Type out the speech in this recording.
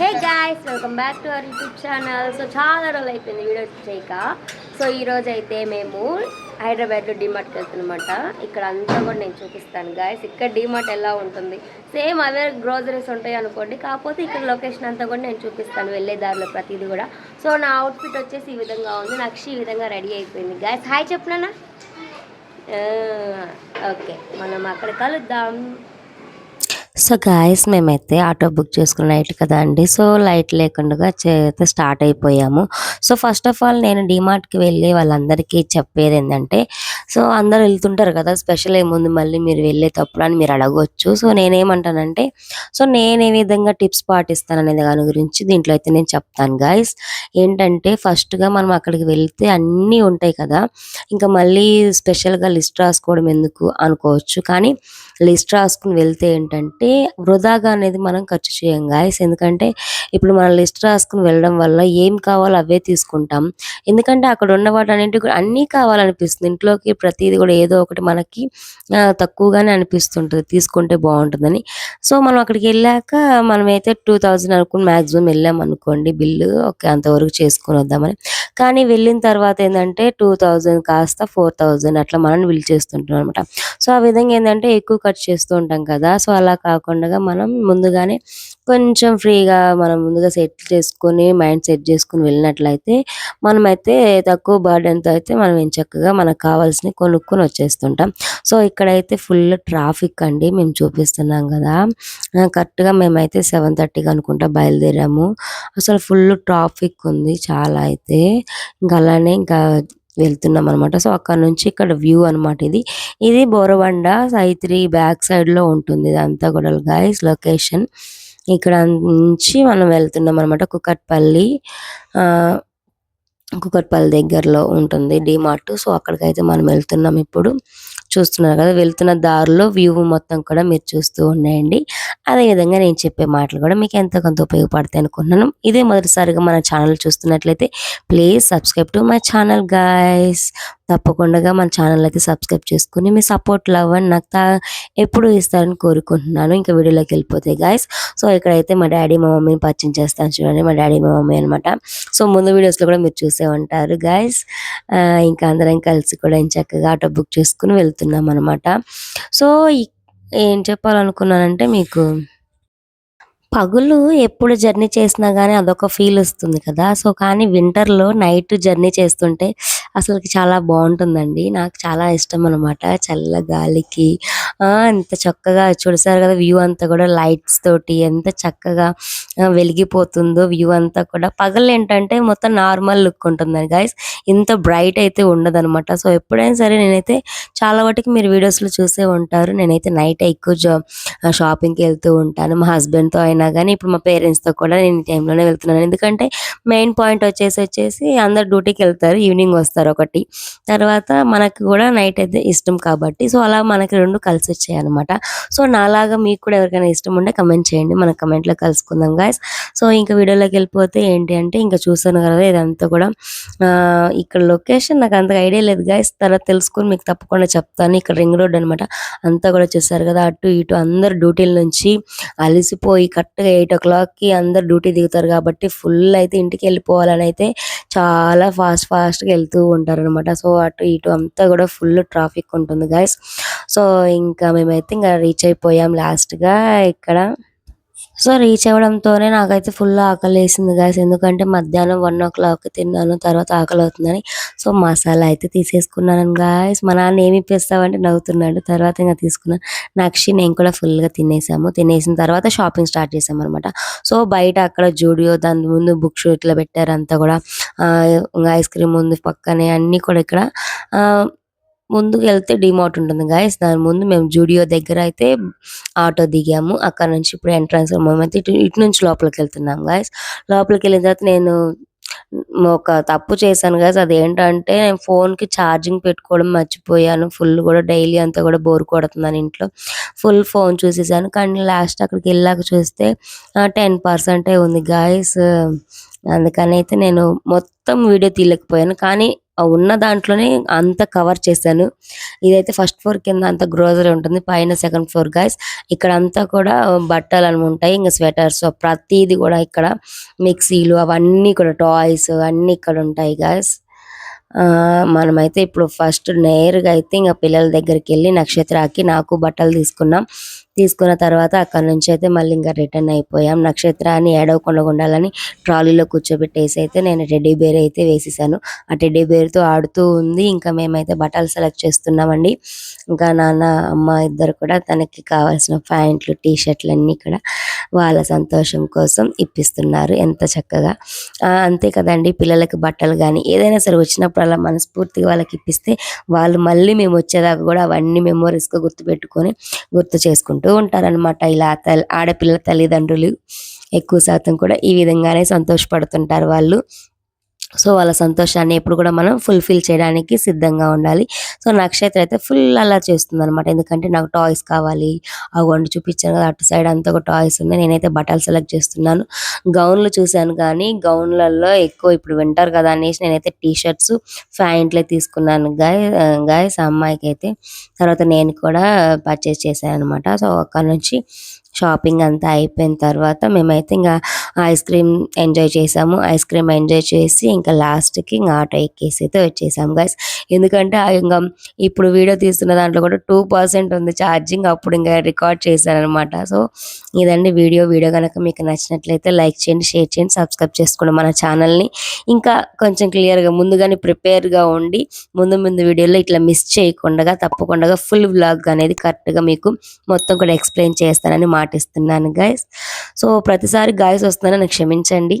Hey guys welcome back to our YouTube channel so చాలా రోజులు అయిపోయింది వీడియో చేయక. సో ఈరోజు అయితే మేము హైదరాబాద్లో డిమార్ట్కి వెళ్తున్నమాట ఇక్కడ అంతా కూడా నేను చూపిస్తాను గాయస్ ఇక్కడ డిమార్ట్ ఎలా ఉంటుంది? సేమ్ అవే గ్రోసరీస్ ఉంటాయి అనుకోండి. కాకపోతే ఇక్కడ లొకేషన్ అంతా కూడా నేను చూపిస్తాను వెళ్ళే దారిలో ప్రతిదీ కూడా. సో నా అవుట్ఫిట్ వచ్చేసి ఈ విధంగా ఉంది. నాకు ఈ విధంగా రెడీ అయిపోయింది గాయస్ హాయ్ చెప్పనా ఓకే మనం అక్కడ కలుద్దాం. సో గాయస్ మేమైతే ఆటో బుక్ చేసుకున్న నైట్ కదా అండి. సో లైట్ లేకుండా అయితే స్టార్ట్ అయిపోయాము. సో ఫస్ట్ ఆఫ్ ఆల్ నేను డిమార్ట్కి వెళ్ళి వాళ్ళందరికీ చెప్పేది ఏంటంటే సో అందరు వెళ్తుంటారు కదా స్పెషల్ ఏముంది మళ్ళీ మీరు వెళ్ళేటప్పుడు అని మీరు అడగవచ్చు సో నేనేమంటానంటే సో నేను ఏ విధంగా టిప్స్ పాటిస్తాను అనే దాని గురించి దీంట్లో అయితే నేను చెప్తాను గాయస్ ఏంటంటే ఫస్ట్గా మనం అక్కడికి వెళ్తే అన్నీ ఉంటాయి కదా ఇంకా మళ్ళీ స్పెషల్గా లిస్ట్ రాసుకోవడం ఎందుకు అనుకోవచ్చు. కానీ లిస్ట్ రాసుకుని వెళ్తే ఏంటంటే వృధాగా అనేది మనం ఖర్చు చేయం గాయస్ ఎందుకంటే ఇప్పుడు మనం లిస్ట్ రాసుకుని వెళ్ళడం వల్ల ఏం కావాలో అవే తీసుకుంటాం. ఎందుకంటే అక్కడ ఉన్న వాటి అన్నింటి కూడా అన్నీ కావాలనిపిస్తుంది. ఇంట్లోకి ప్రతిదీ కూడా ఏదో ఒకటి మనకి తక్కువగానే అనిపిస్తుంటుంది. తీసుకుంటే బాగుంటుందని. సో మనం అక్కడికి వెళ్ళాక మనమైతే టూ థౌజండ్ అనుకుని మ్యాక్సిమం వెళ్ళాం అనుకోండి. బిల్లు ఓకే అంతవరకు చేసుకొని వద్దామని. కానీ వెళ్ళిన తర్వాత ఏంటంటే టూ థౌజండ్ కాస్త ఫోర్ థౌజండ్ అట్లా మనం బిల్ చేస్తుంటాం అనమాట సో ఆ విధంగా ఏంటంటే ఎక్కువ ఖర్చు చేస్తూ ఉంటాం కదా. సో అలా కాకుండా మనం ముందుగానే కొంచెం ఫ్రీగా మనం ముందుగా సెట్ చేసుకొని మైండ్ సెట్ చేసుకుని వెళ్ళినట్లయితే మనమైతే తక్కువ బర్డెన్తో అయితే మనం ఏం చక్కగా మనకు కావాల్సినవి కొనుక్కొని వచ్చేస్తుంటాం. సో ఇక్కడైతే ఫుల్ ట్రాఫిక్ అండి. మేము చూపిస్తున్నాం కదా. కరెక్ట్గా మేమైతే సెవెన్ థర్టీకి అనుకుంటా బయలుదేరాము. అసలు ఫుల్ ట్రాఫిక్ ఉంది చాలా అయితే. ఇంకా అలానే ఇంకా వెళ్తున్నాం అనమాట సో అక్కడ నుంచి ఇక్కడ వ్యూ అన్నమాట ఇది. ఇది బోరబండ సైత్రి బ్యాక్ సైడ్లో ఉంటుంది ఇదంతా కూడా గాయస్ లొకేషన్ ఇక్కడ నుంచి మనం వెళ్తున్నాం అనమాట కుకట్పల్లి ఆ కుకట్పల్లి దగ్గరలో ఉంటుంది డిమార్ట్. సో అక్కడికైతే మనం వెళ్తున్నాం ఇప్పుడు. చూస్తున్నారు కదా వెళ్తున్న దారిలో వ్యూ మొత్తం కూడా మీరు చూస్తూ ఉన్నాయండి అదే విధంగా నేను చెప్పే మాటలు కూడా మీకు ఎంతో కొంత ఉపయోగపడతాయి అనుకుంటున్నాను. ఇదే మొదటిసారిగా మన ఛానల్ చూస్తున్నట్లయితే please subscribe to my channel guys. తప్పకుండా మన ఛానల్ అయితే సబ్స్క్రైబ్ చేసుకుని మీ సపోర్ట్ లవ్ అని నాకు తా- ఎప్పుడు ఇస్తారని కోరుకుంటున్నాను. ఇంకా వీడియోలోకి వెళ్ళిపోతే గాయస్ సో ఇక్కడైతే మా డాడీ మా మమ్మీని పరిచయం చేస్తాను చూడండి. మా డాడీ మా మమ్మీ అనమాట సో ముందు వీడియోస్లో కూడా మీరు చూసే ఉంటారు గాయస్. ఇంకా అందరం కలిసి కూడా చక్కగా ఆటో బుక్ చేసుకుని వెళ్తున్నాం అనమాట సో ఏం చెప్పాలనుకున్నానంటే మీకు పగులు ఎప్పుడు జర్నీ చేసినా కానీ అదొక ఫీల్ వస్తుంది కదా. సో కానీ వింటర్లో నైట్ జర్నీ చేస్తుంటే అసలు చాలా బాగుంటుందండి. నాకు చాలా ఇష్టం అనమాట చల్ల గాలికి ఎంత చక్కగా చూసారు కదా వ్యూ అంతా కూడా లైట్స్ తోటి ఎంత చక్కగా వెలిగిపోతుందో వ్యూ అంతా కూడా. పగలు ఏంటంటే మొత్తం నార్మల్ లుక్ ఉంటుందండి గైస్ ఇంత బ్రైట్ అయితే ఉండదనమాట సో ఎప్పుడైనా సరే నేనైతే చాలా వాటికి మీరు వీడియోస్లో చూసే ఉంటారు. నేనైతే నైట్ ఎక్కువ జా షాపింగ్కి వెళ్తూ ఉంటాను. మా హస్బెండ్తో తో అయినా కానీ ఇప్పుడు మా పేరెంట్స్తో తో కూడా నేను ఈ టైంలోనే వెళ్తున్నాను. ఎందుకంటే మెయిన్ పాయింట్ వచ్చేసి వచ్చేసి అందరు డ్యూటీకి వెళ్తారు ఈవినింగ్ వస్తారు ఒకటి. తర్వాత మనకు కూడా నైట్ అయితే ఇష్టం కాబట్టి సో అలా మనకి రెండు కలిసి వచ్చాయి అనమాట సో నాలాగా మీకు కూడా ఎవరికైనా ఇష్టం ఉంటే కమెంట్ చేయండి. మన కమెంట్లో లో కలుసుకుందాం గాయస్ సో ఇంకా వీడియోలోకి వెళ్ళిపోతే ఏంటి అంటే ఇంకా చూసాను కదా ఇదంతా కూడా ఇక్కడ లొకేషన్ నాకు అంతగా ఐడియా లేదు గాయస్ తర్వాత తెలుసుకొని మీకు తప్పకుండా చెప్తాను. ఇక్కడ రింగ్ రోడ్ అనమాట అంతా కూడా చూసారు కదా అటు ఇటు అందరు డ్యూటీల నుంచి అలసిపోయి కరెక్ట్గా ఎయిట్ ఓ క్లాక్కి అందరు డ్యూటీ దిగుతారు కాబట్టి ఫుల్ అయితే ఇంటికి వెళ్ళిపోవాలని అయితే చాలా ఫాస్ట్ ఫాస్ట్గా వెళ్తూ ఉంటారు అనమాట సో అటు ఇటు అంతా కూడా ఫుల్ ట్రాఫిక్ ఉంటుంది గాయస్ సో ఇంకా మేమైతే ఇంకా రీచ్ అయిపోయాం లాస్ట్గా ఇక్కడ. సో రీచ్ అవ్వడంతోనే నాకైతే ఫుల్ ఆకలి వేసింది గాయస్ ఎందుకంటే మధ్యాహ్నం వన్ ఓ క్లాక్ తిన్నాను తర్వాత ఆకలి అవుతుందని సో మసాలా అయితే తీసేసుకున్నాను గాయస్ మా నాన్న ఏమి ఇప్పిస్తావంటే నవ్వుతున్నాడు తర్వాత ఇంకా తీసుకున్నాను. నక్షి నేను కూడా ఫుల్గా తినేసాము. తినేసిన తర్వాత షాపింగ్ స్టార్ట్ చేసాము అనమాట సో బయట అక్కడ జూడియో దాని ముందు బుక్ షూ ఇట్లా పెట్టారు అంతా కూడా. ఐస్ క్రీమ్ ఉంది పక్కనే అన్నీ కూడా ఇక్కడ. ముందుకు వెళ్తే డిమార్ట్ ఉంటుంది గాయస్ దాని ముందు మేము జూడియో దగ్గర అయితే ఆటో దిగాము. అక్కడ నుంచి ఇప్పుడు ఎంట్రన్స్ మేమైతే ఇటు ఇటు నుంచి లోపలికి వెళ్తున్నాం గాయస్ లోపలికి వెళ్ళిన తర్వాత నేను ఒక తప్పు చేశాను గాయస్ అది ఏంటంటే నేను ఫోన్కి ఛార్జింగ్ పెట్టుకోవడం మర్చిపోయాను. ఫుల్ కూడా డైలీ అంతా కూడా బోర్ కొడుతున్నాను ఇంట్లో. ఫుల్ ఫోన్ చూసేసాను. కానీ లాస్ట్ అక్కడికి వెళ్ళాక చూస్తే టెన్ పర్సెంటే ఉంది గాయస్ అందుకని అయితే నేను మొత్తం వీడియో తీయలేకపోయాను. కానీ ఉన్న దాంట్లోనే అంత కవర్ చేశాను. ఇదైతే ఫస్ట్ ఫ్లోర్ కింద అంత గ్రోసరీ ఉంటుంది. పైన సెకండ్ ఫ్లోర్ గాయస్. ఇక్కడ అంతా కూడా బట్టలు అని ఉంటాయి. ఇంకా స్వెటర్స్ ప్రతిది కూడా ఇక్కడ మిక్సీలు అవన్నీ కూడా టాయ్స్ అన్ని ఇక్కడ ఉంటాయి గాయస్. ఆ మనమైతే ఇప్పుడు ఫస్ట్ నేరుగా అయితే ఇంకా పిల్లల దగ్గరికి వెళ్ళి నక్షత్రాకి నాకు బట్టలు తీసుకున్నాం. తీసుకున్న తర్వాత అక్కడ నుంచి అయితే మళ్ళీ ఇంకా రిటర్న్ అయిపోయాం. నక్షత్రాన్ని ఏడవకుండా ఉండాలని ట్రాలీలో కూర్చోబెట్టేసి అయితే నేను టెడ్డీ బేర్ అయితే వేసేసాను. ఆ టెడ్డీ బేర్తో ఆడుతూ ఉంది. ఇంకా మేమైతే బట్టలు సెలెక్ట్ చేస్తున్నామండి. ఇంకా నాన్న అమ్మ ఇద్దరు కూడా తనకి కావాల్సిన ప్యాంట్లు టీ షర్ట్లు అన్ని కూడా వాళ్ళ సంతోషం కోసం ఇప్పిస్తున్నారు. ఎంత చక్కగా. అంతే కదండి. పిల్లలకి బట్టలు కానీ ఏదైనా సరే వచ్చినప్పుడల్లా మనస్ఫూర్తిగా వాళ్ళకి ఇప్పిస్తే వాళ్ళు మళ్ళీ మేము వచ్చేదాకా కూడా అవన్నీ మెమోరీస్గా గుర్తుపెట్టుకొని గుర్తు చేసుకుంటూ ఉంటారనమాట ఇలా తల్లి ఆడపిల్ల తల్లిదండ్రులు ఎక్కువ శాతం కూడా ఈ విధంగానే సంతోషపడుతుంటారు వాళ్ళు. సో వాళ్ళ సంతోషాన్ని ఎప్పుడు కూడా మనం ఫుల్ఫిల్ చేయడానికి సిద్ధంగా ఉండాలి. సో నక్షత్రం అయితే ఫుల్ అలా చేస్తుంది అనమాట ఎందుకంటే నాకు టాయ్స్ కావాలి. ఆ వండి చూపించాను కదా అటు సైడ్ అంతా ఒక టాయ్స్ ఉన్నాయి. నేనైతే బట్టలు సెలెక్ట్ చేస్తున్నాను. గౌన్లు చూశాను కానీ గౌన్లలో ఎక్కువ ఇప్పుడు వింటారు కదా అనేసి నేనైతే టీ షర్ట్స్ ప్యాంట్లే తీసుకున్నాను గాయ గాయస్ అమ్మాయికి అయితే తర్వాత నేను కూడా పర్చేస్ చేశాను అనమాట సో అక్కడ నుంచి షాపింగ్ అంతా అయిపోయిన తర్వాత మేమైతే ఇంకా ఐస్ క్రీమ్ ఎంజాయ్ చేసాము. ఐస్ క్రీమ్ ఎంజాయ్ చేసి ఇంకా లాస్ట్కి ఇంకా ఆటో ఎక్కేసి అయితే వచ్చేసాము గైస్ ఎందుకంటే ఆ ఇంకా ఇప్పుడు వీడియో తీస్తున్న దాంట్లో కూడా టూ పర్సెంట్ ఉంది ఛార్జింగ్. అప్పుడు ఇంకా రికార్డ్ చేశాను అనమాట సో ఇదండి వీడియో. వీడియో కనుక మీకు నచ్చినట్లయితే లైక్ చేయండి షేర్ చేయండి సబ్స్క్రైబ్ చేసుకోండి మన ఛానల్ని. ఇంకా కొంచెం క్లియర్గా ముందుగానే ప్రిపేర్గా ఉండి ముందు ముందు వీడియోలో ఇట్లా మిస్ చేయకుండా తప్పకుండా ఫుల్ వ్లాగ్ అనేది కరెక్ట్గా మీకు మొత్తం కూడా ఎక్స్ప్లెయిన్ చేస్తానని పాటిస్తున్నాను గైస్ సో ప్రతిసారి గాయస్ వస్తున్నానని క్షమించండి.